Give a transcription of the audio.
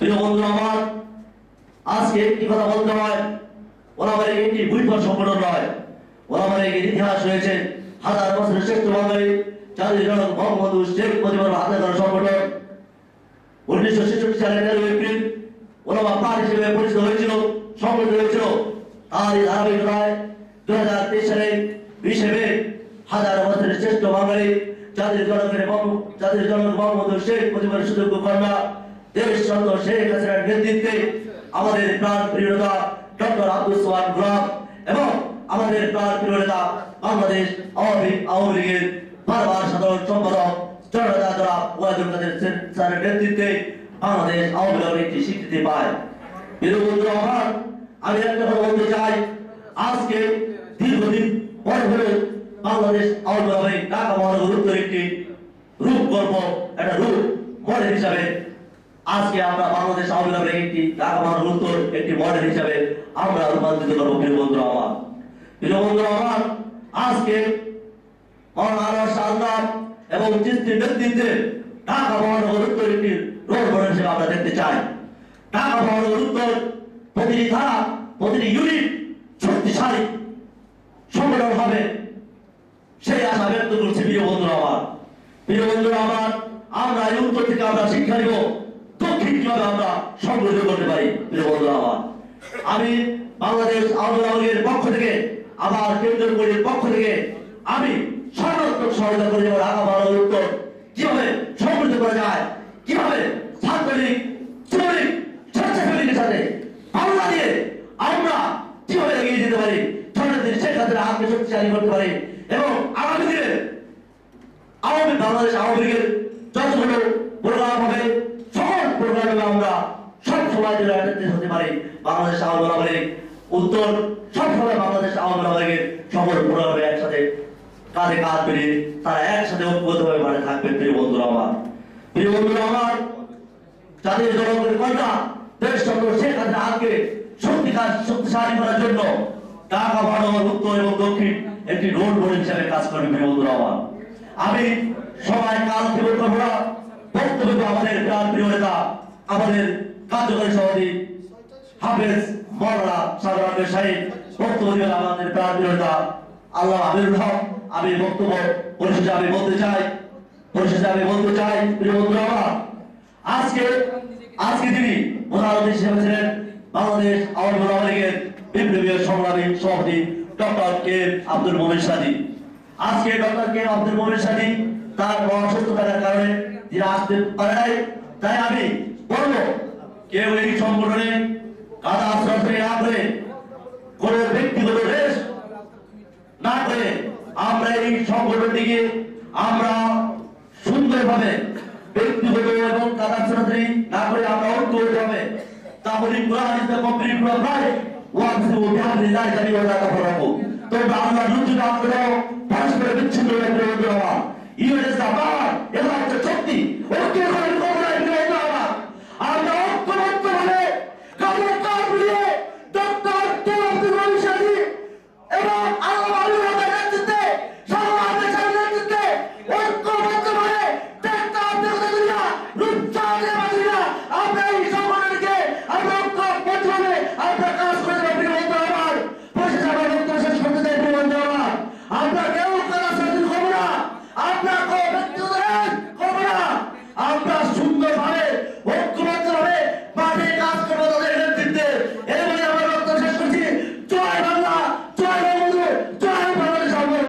প্রিয় বন্ধু আমার, আজকে একটি কথা বলতে হয়। ওলামার একটি ভূমিকর সংগঠন নয়। ওলামার একটি ইতিহাস রয়েছে, হাজার বছরের শ্রেষ্ঠ বাঙালি চাঁদের জনক বঙ্গবন্ধু শেখ মুজিবুর হাতে ধরা সংগঠন। উনিশশো ছেষট্টি সালে তেরো এপ্রিল ওলামা প্রাণ হিসেবে পরিচিত হয়েছিল, সংগঠিত হয়েছিল। আর এই ধারাবাহিকতায় দু হাজার তেইশ সালে বিশে মে হাজার বছরের শ্রেষ্ঠ বাঙালি জাতির জনকের জাতির জনক বঙ্গবন্ধু শেখ মুজিবুর সুযোগ্য কন্যা। দেশ চন্দ্র শেখ হাসিনার নেতৃত্বে আমাদের প্রাণ প্রিয়তা ডক্টর আব্দুল সোহান গোলাম এবং আমাদের প্রাণ প্রিয়তা বাংলাদেশ আওয়ামী আওয়ামী লীগের বারবার সাধারণ সম্পাদক জনতা দ্বারা ওয়াজুল কাদের স্যারের নেতৃত্বে বাংলাদেশ আওয়ামী লীগ একটি স্বীকৃতি পায়। বীরবন্ধু আমার আমি একটা কথা বলতে চাই। আজকে দীর্ঘদিন পর হলেও বাংলাদেশ আওয়ামী লীগ ঢাকা মহানগর উত্তর একটি রূপ গল্প একটা রূপ মডেল হিসাবে আজকে আমরা বাংলাদেশ আওয়ামী লীগের একটি ঢাকা মহানগর উত্তর একটি মডেল হিসাবে আমরা রূপান্তরিত করব, প্রিয় বন্ধু আমার। প্রিয় আমার, আজকে মহারানা সালদার এবং চিস্তির নেতৃত্বে ঢাকা মহানগর উত্তর একটি রোড মডেল হিসেবে আমরা দেখতে চাই। ঢাকা মহানগর উত্তর প্রতিটি ধারা প্রতিটি ইউনিট শক্তিশালী সংগঠন হবে সেই আশা ব্যক্ত করছি, প্রিয় বন্ধুরা আমার। প্রিয় বন্ধুরা আমার, আমরা এই উত্তর থেকে আমরা শিক্ষা নিব। সংগঠিত করতে পারি আমি বাংলাদেশ আওয়ামী লীগের পক্ষ থেকে, আবার কেন্দ্রীয় কমিটির পক্ষ থেকে আমি সর্বাত্মক সহায়তা করে দেবো ঢাকা মহানগর উত্তর কীভাবে সংগঠিত করা যায়, কীভাবে ছাত্রলীগ যুবলীগ স্বেচ্ছাসেবীদের সাথে পাল্লা দিয়ে আমরা কীভাবে এগিয়ে যেতে পারি জনতাদের শেখ হাসিনা হাতকে শক্তিশালী করতে পারি এবং আগামী দিনে আওয়ামী বাংলাদেশ আওয়ামী লীগের যতগুলো প্রোগ্রাম হবে, সকল প্রোগ্রামে আমরা শক্তিশালী করার জন্য উত্তর এবং দক্ষিণ একটি রোড বোর্ড হিসাবে কাজ করবে প্রিয় বন্ধুরা আমি সবাই কাল থেকে বক্তব্য আমাদের আমাদের কার্যকরী সভাপতি হাফেজ মৌলানা সাধারণ সাহেব, বক্তব্য আমাদের প্রাণ প্রিয় আল্লাহ আবির হক, আমি বক্তব্য পরিশেষে আমি বলতে চাই, পরিশেষে আমি বলতে চাই আজকে আজকে তিনি প্রধান হিসেবে ছিলেন বাংলাদেশ আওয়ামী লীগের বিপ্লবীয় সংগ্রামী সভাপতি ডক্টর কে আব্দুল মোমিন সাদি। আজকে ডক্টর কে আব্দুল মোমিন সাদি তার অসুস্থতার কারণে তিনি আসতে পারে নাই। তাই আমি বলব কেউ এই সংগঠনে কাদা না করে ব্যক্তিগত না করে আমরা এই সংগঠনটিকে আমরা সুন্দরভাবে ব্যক্তিগত এবং কাদাছড়াছড়ি না করে আমরা হবে তাহলে কমপ্লিট প্রায় তাআলা ফরাকু তোমরা আল্লাহ রুজু না করো পরস্পর বিচ্ছিন্ন হয়ে ইউএস শক্তি